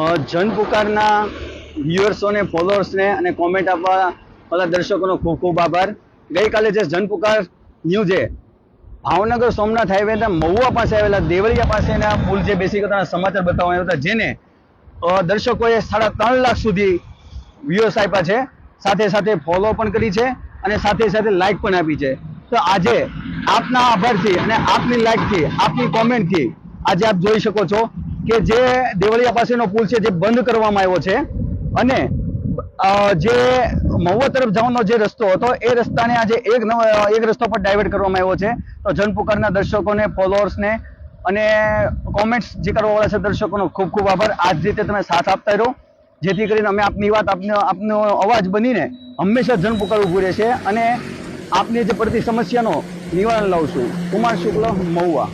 જન પુકારના વ્યુઅર્સોને ફોલોઅર્સને અને કોમેન્ટ આપવા બધા દર્શકોનો ખૂબ ખૂબ આભાર. ગઈકાલે જે જન પુકાર ન્યૂઝે ભાવનગર સોમનાથ હાઈવે મહુવા પાસે આવેલા દેવળિયા પાસેના પુલ જે બેસી કરતા સમાચાર બતાવવા આવ્યા હતા, જેને દર્શકોએ સાડા ત્રણ લાખ સુધી વ્યુઅર્સ આપ્યા છે. સાથે સાથે ફોલો પણ કરી છે અને સાથે સાથે લાઈક પણ આપી છે. તો આજે આપના આભારથી અને આપની લાઈકથી આપની કોમેન્ટથી આજે આપ જોઈ શકો છો. કે જે દેવળિયા પાસેનો પુલ છે જે બંધ કરવામાં આવ્યો છે અને જે મહુવા તરફ જવાનો જે રસ્તો હતો, એ રસ્તાને આજે એક એક રસ્તો પર ડાયવર્ટ કરવામાં આવ્યો છે. તો જનપુકારના દર્શકોને, ફોલોઅર્સને અને કોમેન્ટ્સ જે કરવાવાળા છે દર્શકોનો ખૂબ ખૂબ આભાર. આ જ રીતે તમે સાથ આપતા રહો. જેથી કરીને અમે આપની વાત, આપનો આપનો અવાજ બનીને હંમેશા જનપુકાર ઊભું રહેશે અને આપની જે પડતી સમસ્યાનો નિવારણ લાવશું. કુમાર શુક્લ, મહુવા.